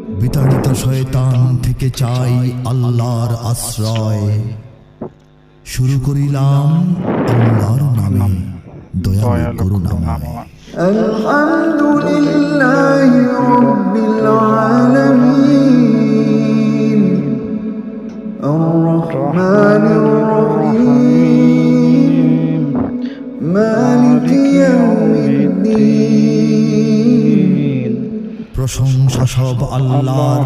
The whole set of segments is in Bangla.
বিতাড়িত শয়তান থেকে চাই আল্লাহর আশ্রয়। শুরু করিলাম আল্লাহর নামে দয়া করুণাময়। আলহামদুলিল্লাহি রাব্বিল ইয়াউমিদ্দিন। প্রশংসা সব আল্লাহর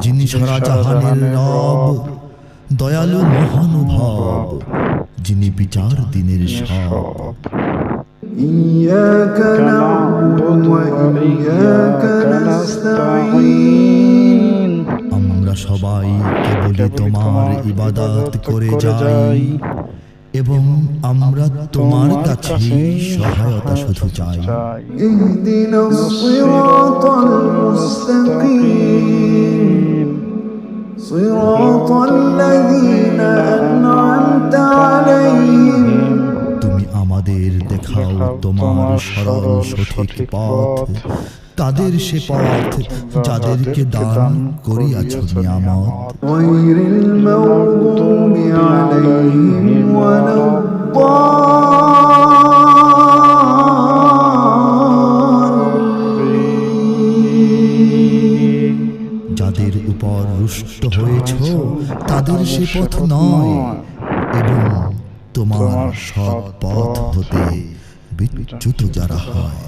যিনি সারা জাহানের রব দয়ালু মহানুভব যিনি বিচার দিনের সব إياك نعبد وإياك نستعين আমরা সবাই কেবলই তোমার ইবাদত করে যাই এবং আমরা তোমার কাছে সহায়তা শুধু চাই। তুমি আমাদের দেখাও তোমার সরল সঠিক পথ। তাদের সে পথ যাদেরকে দান করিয়াছ নিয়ামত। عليهم ولا যাদের উপর রুষ্ট হয়েছ, তাদের সে পথ নয়, এবং তোমার সৎ পথ হতে বিচ্যুত যারা হয়।